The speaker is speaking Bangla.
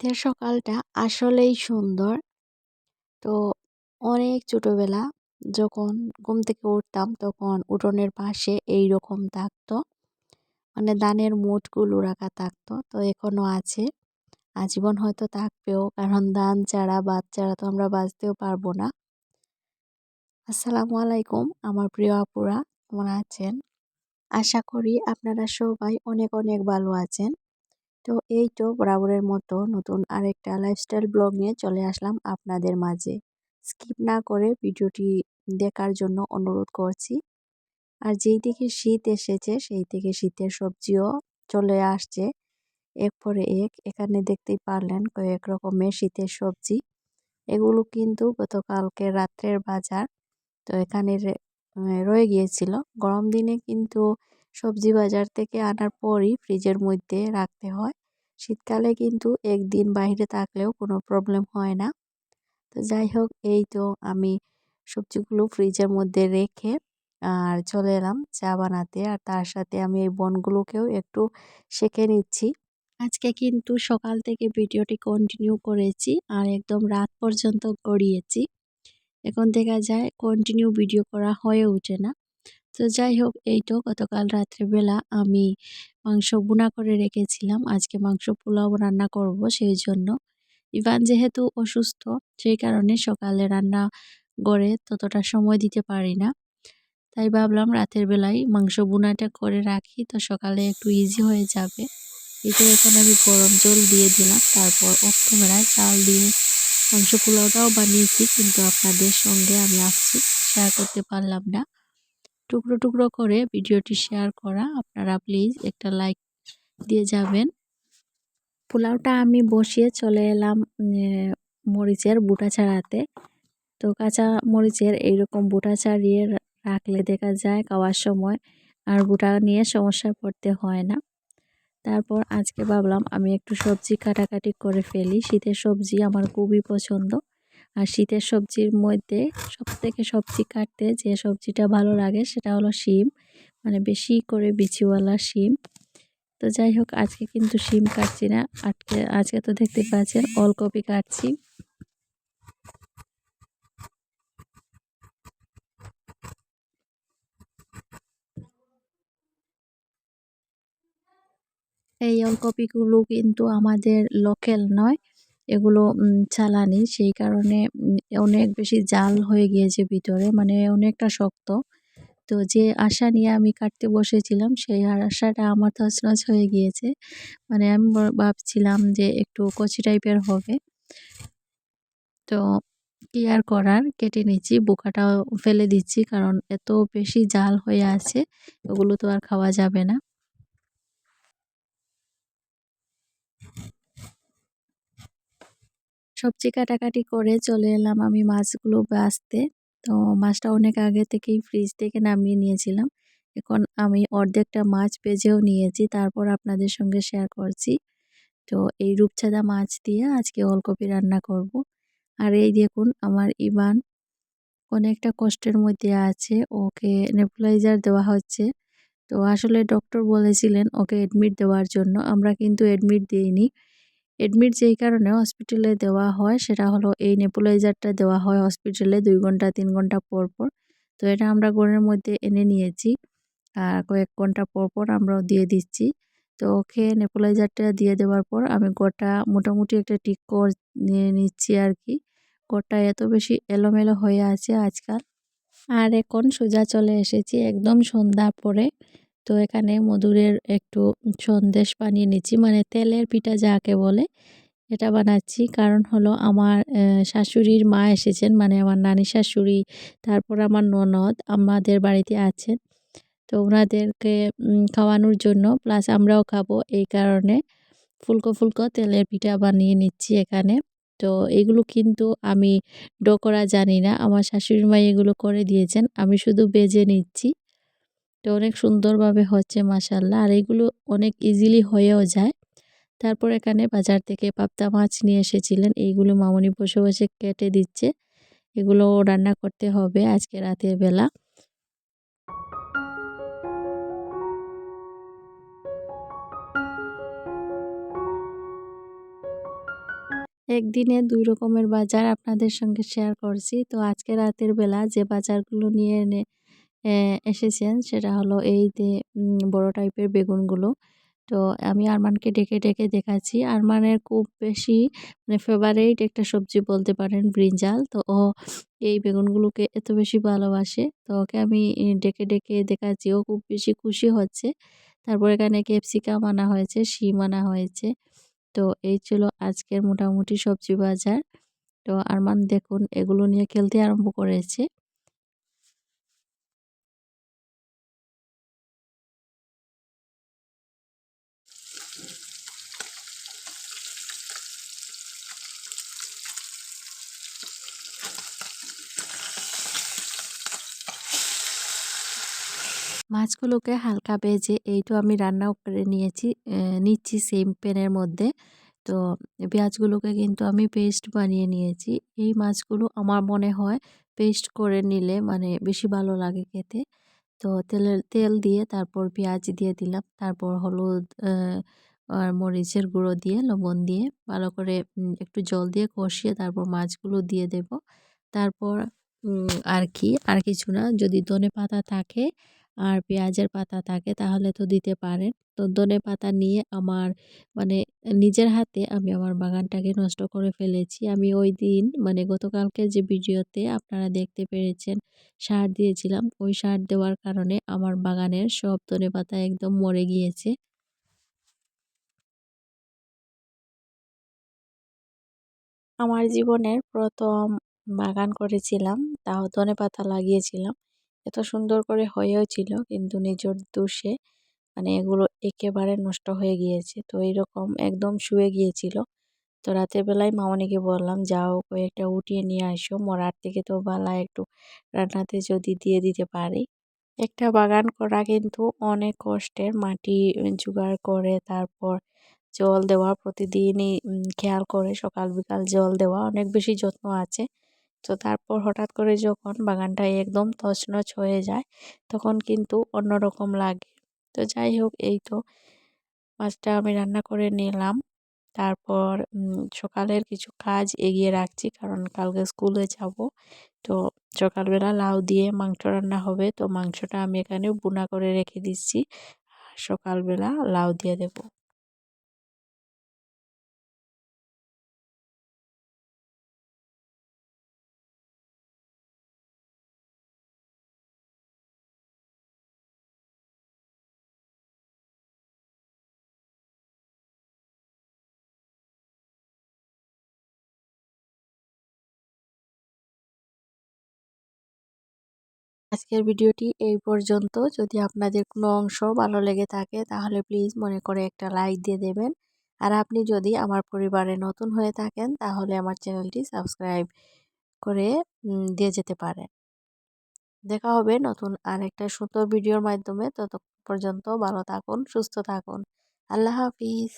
শীতের সকালটা আসলেই সুন্দর। তো অনেক ছোটোবেলা যখন ঘুম থেকে উঠতাম তখন উঠোনের পাশে এই রকম থাকতো। মানে দানের মুঠগুলো রাখা থাকতো, তো এখনও আছে। আজীবন হয়তো থাকবেও, কারণ দান ছাড়া ভাত ছাড়া তো আমরা বাঁচতেও পারব না। আসসালামু আলাইকুম, আমার প্রিয় আপুরা, কেমন আছেন? আশা করি আপনারা সবাই অনেক অনেক ভালো আছেন। তো এই তো বরাবরের মতো নতুন আরেকটা লাইফস্টাইল ব্লগ নিয়ে চলে আসলাম আপনাদের মাঝে। স্কিপ না করে ভিডিওটি দেখার জন্য অনুরোধ করছি। আর যেই থেকে শীত এসেছে, সেই থেকে শীতের সবজিও চলে আসছে। এক পরে এক এখানে দেখতেই পারলেন কয়েক রকমের শীতের সবজি। এগুলো কিন্তু গতকালকে রাত্রের বাজার, তো এখানে রয়ে গিয়েছিল। গরম দিনে কিন্তু সবজি বাজার থেকে আনার পরই ফ্রিজের মধ্যে রাখতে হয়। শীতকালে কিন্তু একদিন বাইরে থাকলেও কোনো প্রবলেম হয় না। তো যাই হোক, এই তো আমি সবজিগুলো ফ্রিজের মধ্যে রেখে, আর চলে এলাম চা বানাতে। আর তার সাথে আমি এই বনগুলোকেও একটু শেখে নিচ্ছি। আজকে কিন্তু সকাল থেকে ভিডিওটি কন্টিনিউ করেছি আর একদম রাত পর্যন্ত গড়িয়েছি। এখন দেখা যায় কন্টিনিউ ভিডিও করা হয়ে ওঠে না। তো যাই হোক এই তো গতকাল রাত্রেবেলা আমি মাংস বুনা করে রেখেছিলাম। আজকে মাংস পোলাও রান্না করব সেই জন্য। ইভান যেহেতু অসুস্থ, সেই কারণে সকালে রান্না গড়ে ততটা সময় দিতে পারি না। তাই ভাবলাম রাতের বেলায় মাংস বুনাটা করে রাখি। তো সকালে একটু ইজি হয়ে যাবে। এটা এখন আমি গরম জল দিয়ে দিলাম। তারপর অফ ক্যামেরায় চাল দিয়ে মাংস পোলাওটাও বানিয়েছি। কিন্তু আপনাদের সঙ্গে আমি আসছি শেয়ার করতে পারলাম না। টুকরো টুকরো করে ভিডিওটি শেয়ার করা। আপনারা প্লিজ একটা লাইক দিয়ে যাবেন। পোলাওটা আমি বসিয়ে চলে এলাম মরিচের বুটা ছাড়াতে। তো কাঁচা মরিচের এইরকম বুটা ছাড়িয়ে রাখলে দেখা যায় খাওয়ার সময় আর বুটা নিয়ে সমস্যায় পড়তে হয় না। তারপর আজকে ভাবলাম আমি একটু সবজি কাটাকাটি করে ফেলি। শীতের সবজি আমার খুবই পছন্দ। আর শীতের সবজির মধ্যে সব থেকে সবজি কাটতে যে সবজিটা ভালো লাগে সেটা হলো শিম মানে বেশি করে বিচিওয়ালা শিম। তো যাই হোক, আজকে কিন্তু শিম কাটছি না, আজকে আজকে তো দেখতে পাচ্ছেন অলকপি কাটছি। এই ওলকপিগুলো কিন্তু আমাদের লোকাল নয় এগুলো চালানি। সেই কারণে অনেক বেশি জাল হয়ে গিয়েছে ভিতরে মানে অনেকটা শক্ত। তো যে আশা নিয়ে আমি কাটতে বসেছিলাম, সেই আশাটা আমার তছনছ হয়ে গিয়েছে। মানে আমি ভাবছিলাম যে একটু কচি টাইপের হবে। তো কি আর করার? কেটে নিচ্ছি, বোকাটাও ফেলে দিচ্ছি, কারণ এত বেশি জাল হয়ে আছে, ওগুলো তো আর খাওয়া যাবে না। সবজি কাটাকাটি করে চলে এলাম আমি মাছগুলো বাঁচতে তো মাছটা অনেক আগে থেকেই ফ্রিজ থেকে নামিয়ে নিয়েছিলাম। এখন আমি অর্ধেকটা মাছ বেজেও নিয়েছি, তারপর আপনাদের সঙ্গে শেয়ার করছি। তো এই রূপচাঁদা মাছ দিয়ে আজকে ওলকপি রান্না করব। আর এই দেখুন, আমার ইবান অনেকটা কষ্টের মধ্যে আছে, ওকে নেপুলাইজার দেওয়া হচ্ছে। তো আসলে ডক্টর বলেছিলেন, ওকে অ্যাডমিট দেওয়ার জন্য। আমরা কিন্তু অ্যাডমিট দিইনি। এডমিট যেই কারণে হসপিটালে দেওয়া হয়, সেটা হলো এই নেপুলাইজারটা দেওয়া হয় হসপিটালে দুই ঘণ্টা, তিন ঘণ্টা পর পর। তো এটা আমরা ঘরের মধ্যে এনে নিয়েছি। আর কয়েক ঘণ্টা পর পর আমরাও দিয়ে দিচ্ছি। তো ওকে নেপুলাইজারটা দিয়ে দেওয়ার পর আমি গোটা মোটামুটি একটা টিক নিয়ে নিচ্ছি আর কি। গোটা এত বেশি এলোমেলো হয়ে আছে আজকাল। আর এখন সোজা চলে এসেছি একদম সন্ধ্যা পরে। তো এখানে মধুরের একটু সন্দেশ বানিয়ে নিচ্ছি। মানে তেলের পিঠা যাকে বলে, এটা বানাচ্ছি। কারণ হলো আমার শাশুড়ির মা এসেছেন। মানে আমার নানি শাশুড়ি, তারপর আমার ননদ আমাদের বাড়িতে আছেন। তো ওনাদেরকে খাওয়ানোর জন্য, প্লাস আমরাও খাব। এই কারণে ফুলকো ফুলকো তেলের পিঠা বানিয়ে নিচ্ছি এখানে। তো এগুলো কিন্তু আমি ডো করা জানি না। আমার শাশুড়ি মা এগুলো করে দিয়েছেন। আমি শুধু বেজে নিচ্ছি। তো অনেক সুন্দরভাবে হচ্ছে মাসাল্লাহ আর এগুলো অনেক ইজিলি হয়েও যায়। তারপর এখানে বাজার থেকে পাবদা মাছ নিয়ে এসেছিলেন। এইগুলো মামনি বসে বসে কেটে দিচ্ছে। এগুলো রান্না করতে হবে আজকে রাতের বেলা। একদিনে দুই রকমের বাজার আপনাদের সঙ্গে শেয়ার করছি। তো আজকে রাতের বেলা যে বাজারগুলো নিয়ে এনে এসেছেন। সেটা হলো এই যে বড় টাইপের বেগুনগুলো। তো আমি আরমানকে ডেকে ডেকে দেখাচ্ছি। আরমানের খুব বেশি মানে ফেভারেট একটা সবজি বলতে পারেন ব্রিঞ্জাল তো ও এই বেগুনগুলোকে এত বেশি ভালোবাসে। তো ওকে আমি ডেকে ডেকে দেখাচ্ছি। ও খুব বেশি খুশি হচ্ছে। তারপর এখানে ক্যাপসিকাম আনা হয়েছে, শিম আনা হয়েছে। তো এই ছিল আজকের মোটামুটি সবজি বাজার। তো আরমান দেখুন, এগুলো নিয়ে খেলতে আরম্ভ করেছে। মাছগুলোকে হালকা ভেজে এইটু আমি রান্নাও করে নিয়েছি নিচ্ছি সেম প্যানের মধ্যে। তো পেঁয়াজগুলোকে কিন্তু আমি পেস্ট বানিয়ে নিয়েছি। এই মাছগুলো আমার মনে হয় পেস্ট করে নিলে মানে বেশি ভালো লাগে খেতে। তো তেলের, তেল দিয়ে তারপর পেঁয়াজ দিয়ে দিলাম। তারপর হলুদ আর মরিচের গুঁড়ো দিয়ে, লবণ দিয়ে ভালো করে একটু জল দিয়ে কষিয়ে তারপর মাছগুলো দিয়ে দেব। তারপর আর কি, আর কিছু না। যদি ধনে পাতা থাকে আর পেঁয়াজের পাতা থাকে তাহলে তো দিতে পারেন। তো ধনে পাতা নিয়ে আমার মানে নিজের হাতে আমি আমার বাগানটাকে নষ্ট করে ফেলেছি। আমি ওই দিন মানে গতকালকে যে ভিডিওতে আপনারা দেখতে পেরেছেন সার দিয়েছিলাম, ওই সার দেওয়ার কারণে আমার বাগানের সব ধনে পাতা একদম মরে গিয়েছে। আমার জীবনের প্রথম বাগান করেছিলাম, তাও ধনে পাতা লাগিয়েছিলাম। এত সুন্দর করে হয়েও ছিল কিন্তু নিজের দোষে মানে এগুলো একেবারে নষ্ট হয়ে গিয়েছে। তো এরকম একদম শুয়ে গিয়েছিল। তো রাতের বেলায় মামনিকে বললাম, যাও কয়েকটা উঠিয়ে নিয়ে আসো। মরার থেকে তো বালা একটু রান্নাতে যদি দিয়ে দিতে পারি। একটা বাগান করা কিন্তু অনেক কষ্টের। মাটি জোগাড় করে, তারপর জল দেওয়া প্রতিদিনই খেয়াল করে সকাল বিকাল জল দেওয়া অনেক বেশি যত্ন আছে। তো তারপর হঠাৎ করে যখন বাগানটা একদম তছনছ হয়ে যায়, তখন কিন্তু অন্যরকম লাগে। তো যাই হোক, এই তো মাছটা আমি রান্না করে নিলাম। তারপর সকালের কিছু কাজ এগিয়ে রাখছি কারণ কালকে স্কুলে যাব। তো সকালবেলা লাউ দিয়ে মাংস রান্না হবে। তো মাংসটা আমি এখানে বুনা করে রেখে দিচ্ছি। সকালবেলা লাউ দিয়ে দেবো। আজকের ভিডিওটি এই পর্যন্ত। যদি আপনাদের কোনো অংশ ভালো লেগে থাকে, তাহলে প্লিজ মনে করে একটা লাইক দিয়ে দেবেন। আর আপনি যদি আমার পরিবারে নতুন হয়ে থাকেন, তাহলে আমার চ্যানেলটি সাবস্ক্রাইব করে দিয়ে যেতে পারেন। দেখা হবে নতুন আর একটা সুন্দর ভিডিওর মাধ্যমে। তত পর্যন্ত ভালো থাকুন, সুস্থ থাকুন। আল্লাহ হাফিজ।